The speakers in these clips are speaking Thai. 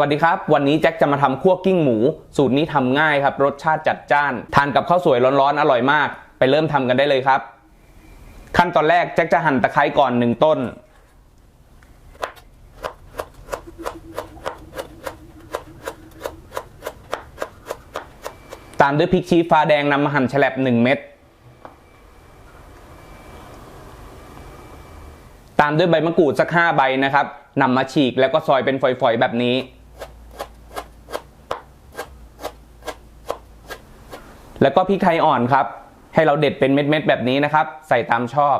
วัสดีครับ วันนี้แจ็คจะมาทำคั่วกิ้งหมู สูตรนี้ทำง่ายครับ รสชาติจัดจ้าน ทานกับข้าวสวยร้อนๆ อร่อยมาก ไปเริ่มทำกันได้เลยครับ ขั้นตอนแรกแจ็คจะหั่นตะไคร้ก่อนหนึ่งต้น ตามด้วยพริกชี้ฟ้าแดงนำมาหั่นแฉลบหนึ่งเม็ดตามด้วยใบมะกรูดสักห้าใบนะครับนำมาฉีกแล้วก็ซอยเป็นฝอยๆ แบบนี้ แล้วก็พริกไทยอ่อนครับ ให้เราเด็ดเป็นเม็ดๆแบบนี้นะครับ ใส่ตามชอบ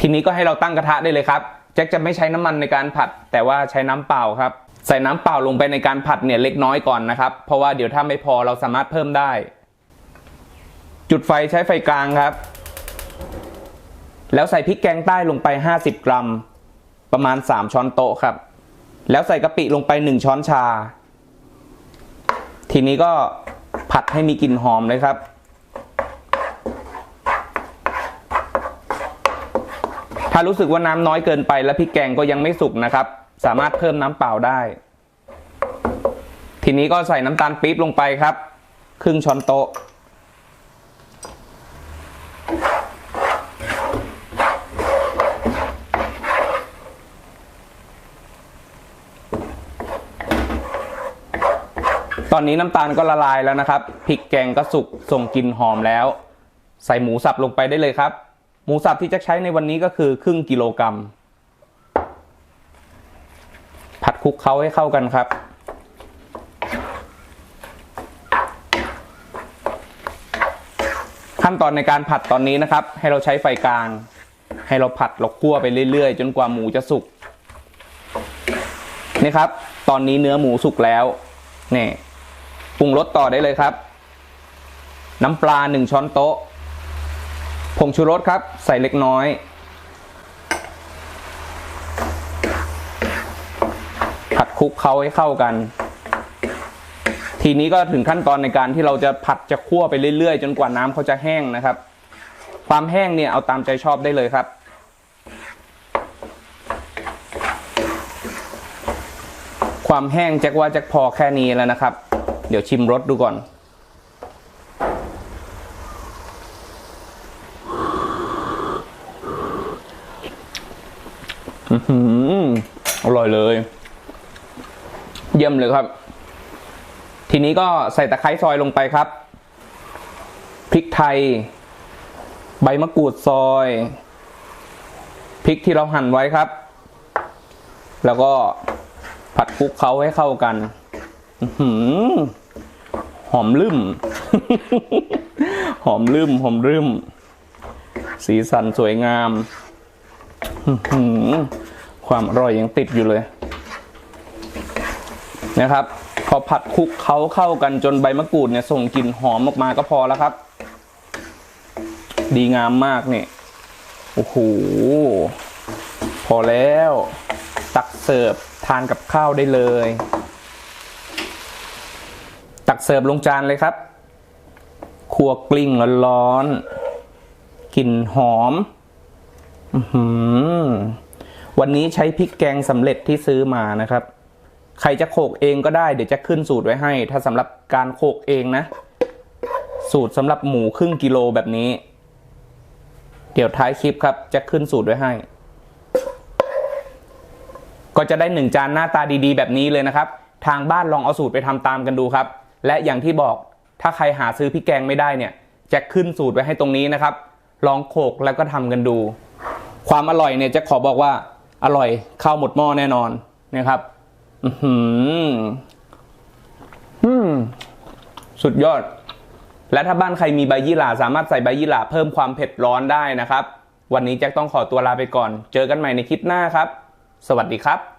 ทีนี้ก็ให้เราตั้งกระทะได้เลยครับแจ็คจะไม่ใช้น้ำมันในการผัด แต่ว่าใช้น้ำเปล่าครับ ใส่น้ำเปล่าลงไปในการผัดเนี่ยเล็กน้อยก่อนนะครับ เพราะว่าเดี๋ยวถ้าไม่พอเราสามารถเพิ่มได้ จุดไฟใช้ไฟกลางครับ แล้วใส่พริกแกงใต้ลงไป 50 กรัม ประมาณ 3 ช้อนโต๊ะครับ แล้วใส่กะปิลงไป 1 ช้อนชา ทีนี้ก็ผัดให้มีกลิ่นหอมเลยครับ ถ้ารู้สึกว่าน้ำน้อยเกินไปและพริกแกงก็ยังไม่สุกนะครับ สามารถเพิ่มน้ำเปล่าได้ ทีนี้ก็ใส่น้ำตาลปี๊บลงไปครับ ครึ่งช้อนโต๊ะ ตอนนี้น้ำตาลก็ละลายแล้วนะครับพริกแกงก็สุกส่งกลิ่นหอมแล้ว ใส่หมูสับลงไปได้เลยครับ หมูสับที่จะใช้ในวันนี้ก็คือครึ่งกิโลกรัมผัดคลุกเคล้าให้เข้ากันครับ ขั้นตอนในการผัดตอนนี้นะครับ ให้เราใช้ไฟกลาง ให้เราผัดเราคั่วไปเรื่อยๆ จนกว่าหมูจะสุกนี่ครับ ตอนนี้เนื้อหมูสุกแล้วนี่ ปรุงรสต่อได้เลยครับ น้ำปลาหนึ่งช้อนโต๊ะ ผงชูรสครับ ใส่เล็กน้อย ผัดคลุกเคล้าให้เข้ากัน ทีนี้ก็ถึงขั้นตอนในการที่เราจะผัดจะคั่วไปเรื่อยๆ จนกว่าน้ำเขาจะแห้งนะครับ ความแห้งเนี่ยเอาตามใจชอบได้เลยครับความแห้งแจ็คว่าแจ็คพอแค่นี้แล้วนะครับ เดี๋ยวชิมรสดูก่อนอือร่อยเลย เยี่ยมเลยครับ ทีนี้ก็ใส่ตะไคร้ซอยลงไปครับ พริกไทย ใบมะกรูดซอย พริกที่เราหั่นไว้ครับ แล้วก็ผัดคลุกเคล้าให้เข้ากัน หือหอมลืม หอมลืม หอมลืม สีสันสวยงามหือความอร่อยยังติดอยู่เลย นะครับ พอผัดคลุกเคล้าเข้ากันจนใบมะกรูดเนี่ยส่งกลิ่นหอมออกมาก็พอแล้วครับ ดีงามมากเนี่ย โอ้โห พอแล้ว ตักเสิร์ฟทานกับข้าวได้เลย ตักเสิร์ฟลงจานเลยครับครัวกลิ้งร้อนๆกลิ่นหอมอื้อหือวันนี้ใช้พริกแกงสำเร็จที่ซื้อมานะครับ ใครจะโขกเองก็ได้เดี๋ยวจะขึ้นสูตรไว้ให้ ถ้าสำหรับการโขกเองนะ สูตรสำหรับหมูครึ่งกิโลแบบนี้ เดี๋ยวท้ายคลิปครับ จะขึ้นสูตรไว้ให้ ก็จะได้หนึ่งจานหน้าตาดีๆ แบบนี้เลยนะครับ ทางบ้านลองเอาสูตรไปทำตามกันดูครับ และอย่างที่บอกถ้าใครหาซื้อพริกแกงไม่ได้เนี่ยจะขึ้นสูตรไว้ให้ตรงนี้นะครับ ลองโขกแล้วก็ทำกันดู ความอร่อยเนี่ยจะขอบอกว่าอร่อยข้าวหมดหม้อแน่นอนนะครับ อือหืออืมสุดยอด และถ้าบ้านใครมีใบยี่หร่าสามารถใส่ใบยี่หร่าเพิ่มความเผ็ดร้อนได้นะครับ วันนี้แจ็คต้องขอตัวลาไปก่อน เจอกันใหม่ในคลิปหน้าครับ สวัสดีครับ